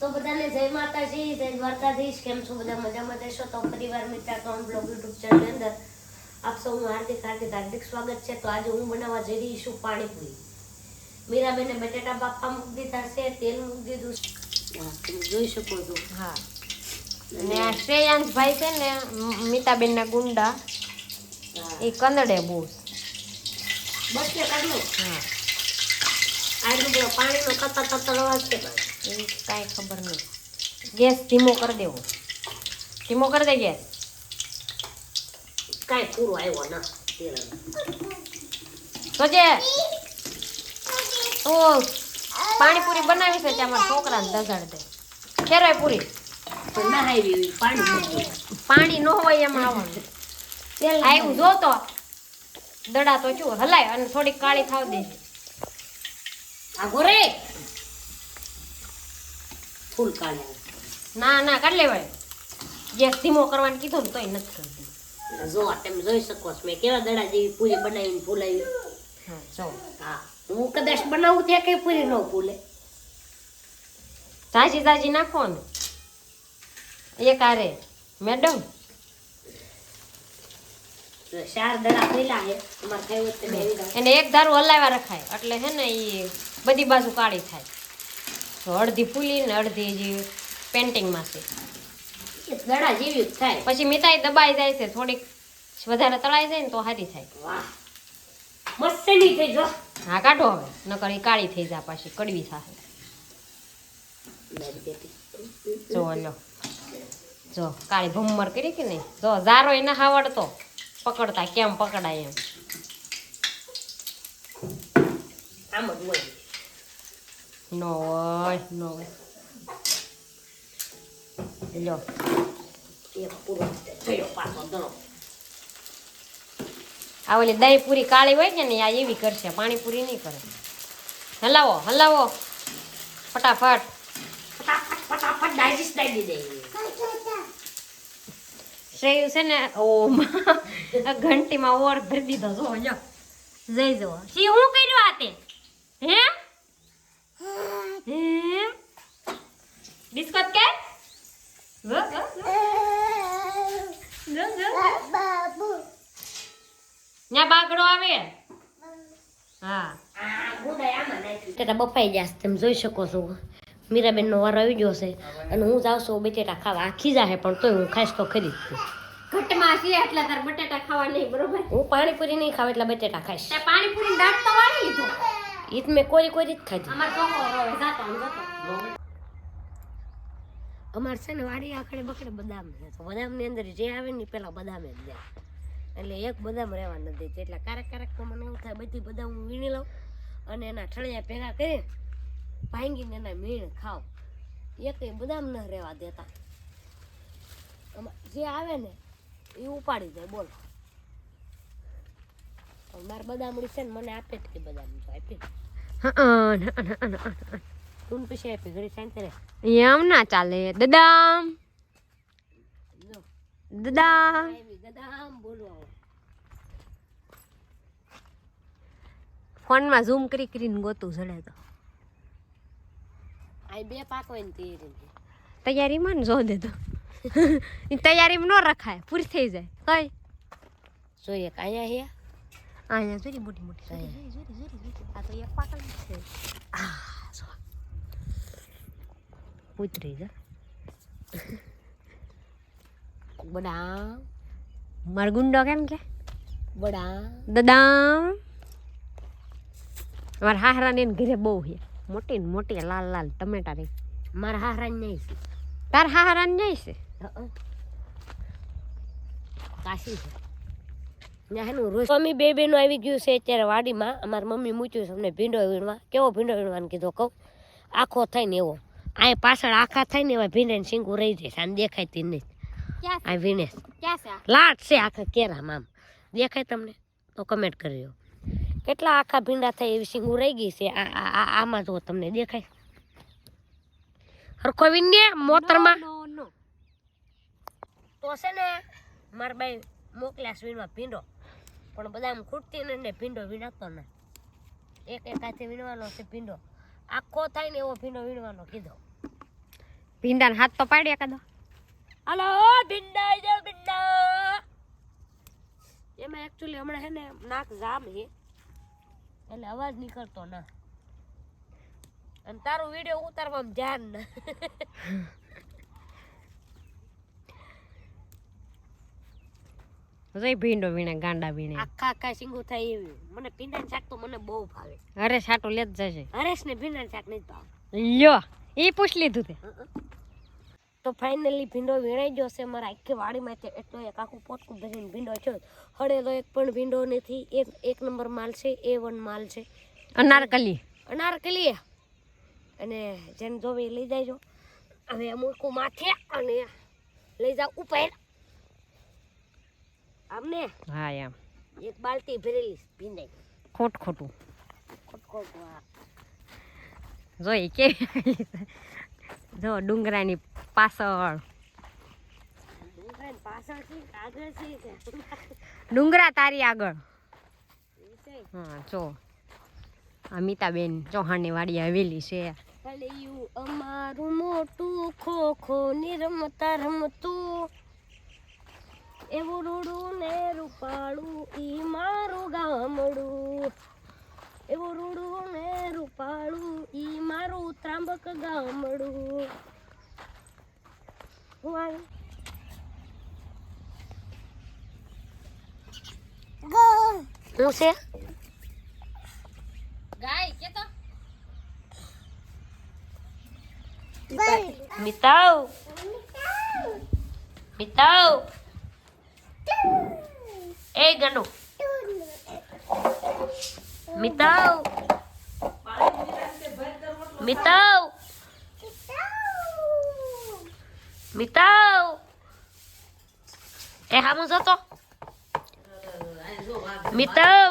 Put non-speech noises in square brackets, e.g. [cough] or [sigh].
તો બધાને જય માતાજી જય દ્વારકાધીશ. કેમ છો બધા? મજામાં દેશો તો પરિવાર મિત્ર ત્રણ બ્લોગ યુટ્યુબ ચેનલ અંદર આપ સૌનું હાર્દિક હાર્દિક હાર્દિક સ્વાગત છે. તો આજે હું બનાવવા જઈ રહી છું પાણીપુરી. મીરાબેને બટેટા બાફા મૂકી દીધા છે તેલ મૂકી દીધું છે. જોઈ શકો છો. હા. અને આ શ્રેયાંશભાઈ છે ને મીતાબેનના ગુંડા એ કંદડે બહુ. બસ ને કાઢલો હા. બધું પાણીનો કતર કતર અવાજ છે. એ કાંઈ ખબર નહીં. ગેસ ધીમો કરી દેવો. ધીમો કરી દે ગેસ. કાંઈ પૂરો આવ્યો ના સોજે ઓ પાણીપુરી બનાવી છે ત્યાં મારા છોકરાને દગાડ દે. ખેરાય પૂરી. પણ ના આવી એવી પાણી પાણી ન હોય એમાં આવવાનું. તેલ આવ્યું જો તો દડા તો શું હલાય અને થોડીક કાળી થાવ દેજે. આગો રે ફૂલ કાઢે. ના ના કાઢ લેવાય. ગેસ ધીમો કરવાનું કીધું ને તોય નથી કરતી. જો તમે જોઈ શકો છો. મેં કેવા દડા જેવી પૂરી બનાવીને ફૂલાવી. હા જો. હા હું કદાચ બનાવું ત્યાં કઈ પૂરી ન ફૂલે. તાજી તાજી નાખો ને એક આરે મેડમ? ચાર દડા પેલા હે તમારે જાઓ. એને એક ધારું હલાવ્યા રખાય. એટલે હે ને એ બધી બાજુ કાળી થાય. તો અડધી ફૂલી ને અડધી જે પેન્ટિંગમાં છે. ગળા જેવી જ થાય. પછી મીઠાઈ દબાઈ જાય છે થોડીક વધારે તળાઈ જાય ને તો સારી થાય. મસ્તની મસ્ત થઈ જો. હા કાઢો હવે. નકર એ કાળી થઈ જાય પાછી કડવી થાય જો લો. જો કાળી ભમર કરી કે નહીં? જો ઝારો એને હાવડતો. પકડતા કેમ પકડાય એમ. આમ જ હોય. Rồi. rồi. પાછો દડો આ ઓલી દહીં પૂરી કાળી હોય છે ને, આ એવી કરશે, પાણીપુરી નહીં કરે. હલાવો હલાવો. ફટાફટ. ફટાફટ ડાયજેસ્ટ દઈ દે છે ને, ઓ ઘંટીમાં ઓર ભરી દીધો, જો જઈ જો શી, હું કર્યું આ તે? હે હે? બિસ્કટ કે? બાગડો આવે? હા. બફાઈ ગયા તમે જોઈ શકો છો. મીરાબેનનો વાર આવી ગયો છે. અને હું જાઉં છું બટેટા ખાવા. આખી જાહે પણ તોય હું ખાઈશ તો ખરી ઘટમાં છે એટલે તાર બટેટા ખાવા નહીં બરોબર? હું પાણીપુરી નહીં ખાવ એટલે બટેટા ખાઈશ. પાણીપુરી દાંત તો વાળી લીધો. ઈ તો મેં કોરી કોરી જ ખાધી અમાર છે ને વાડી આખડે બકડે બદામ તો બદામની અંદર જે આવે ને પેલા બદામ જ જાય એટલે એક બદામ રહેવા નથી એટલે ક્યારેક ક્યારેક તો મને એવું થાય બધી બદામ હું વીણી લઉં અને એના ઠળિયા ભેગા કરી ભાંગીને એના મીણ ખાવ એક બદામ ન રહેવા દેતા જે આવે ને એ ઉપાડી જાય બોલો મારે બદામડી છે ને મને આપે જ કે બદામ જો. આપી તું પછી આપી ઘડી શાંતિ રે. એમ ના ચાલે. દદામ. દદામ. દદામ બોલવા ફોનમાં ઝૂમ કરી કરીને ગોતું જડે તો. આ બે પાક ને તે રીતે તૈયારીમાં ને જો દે તો. [laughs] ઈ તૈયારીમાં ન રખાય પૂરી થઈ જાય. કઈ જોઈએ કે અહીંયા હે? અહીંયા જોરી મોટી મોટી જોરી, જોરી, જોરી. આ તો એક પાકલ છે આ જો ઉતરી જા બદામ મારો ગુંડો કેમ કે બડા દદામ મારા હાહરાને ઘરે બહુ છે મોટી ને મોટી લાલ લાલ ટમેટા રહી મારા હારા નહીં છે તાર હાહરાને જાય છે. કાશી છે રોજ મમ્મી બે બેનો આવી ગયું છે અત્યારે વાડીમાં. અમારી મમ્મી મૂક્યું છે અમને ભીંડો વીણવા. કેવો ભીંડો વીણવાનું કીધો કહું? આખો થાય ને એવો. આ પાછળ આખા થાય ને એવા ભીંડે શીંગું રહી જાય છે આને દેખાયતી નહીં. આ વીણે. લાટ છે આખા કેરામાં આમ. દેખાય તમને? તો કમેન્ટ કરજો. કેટલા આખા ભીંડા થાય એવી શીંગું રહી ગઈ છે? આમાં જો તમને દેખાય? હરખો વિન્ય મોતરમાં? તો છે ને મારા બાઈ મોકલ્યા સ્વીનમાં ભીંડો. પણ બધા આમ ખૂટતી ને ભીંડો વીણાતો ને એક એક હાથે વીણવાનો છે ભીંડો. આખો થાય ને એવો ભીંડો વીણવાનો કીધો. ભીંડાને હાથ તો પાડી એકાદો. હાલો ભીંડા જાવ ભીંડા. એમાં એકચ્યુઅલી હમણાં હે ને નાક જામ છે. એટલે અવાજ નીકળતો ના. અને તારું વીડિયો ઉતારવામાં ધ્યાન ના. જોઈ ભીંડો વીણે ગાંડા વીણે. આખા આખા સિંગુ થાય એવી. મને ભીંડા શાક તો મને બહુ ભાવે. અરે સાટું લેત જશે. હરેશ ને ભીંડા શાક નહીં ભાવે લ્યો એ પૂછ લીધું તે. તો ફાઇનલી ભીંડો વીણાઈ ગયો છે મારા આખી વાડીમાં એટલો એક આખું પોટકું ભરીને ભીંડો છે. હળેલો એક પણ ભીંડો નથી. એક એક નંબર માલ છે એ વન માલ છે. અનારકલી. અનારકલી. અને જેને જોવે લઈ જાયજો હવે મૂકું માથે અને લઈ જાવ ઉપર. આમને? હા એમ. એક બાલટી ભરેલી ભીંડાઈ. ખોટ ખોટું. ખોટખોટ વાહ. જોઈ કે જો ડુંગરાની પાછળ ડુંગરા તારી આગળ. હા જો. અમિતાબેન ચૌહાણની વાડી આવેલી છે. અમારું મોટું ખો ખો ની રમતા રમતું. એવું રૂડું ને રૂપાળું ઈ મારું ગામડું. એવું રૂડું ને રૂપાળું ઈ મારું ત્રાંબક ગામડું. હું હું છે? ગાય કે તો? મિતાવ. મિતાવ. એ ગનુ મિતાવ મિતાવ મિતાવ એ હામું જતો મિતાવ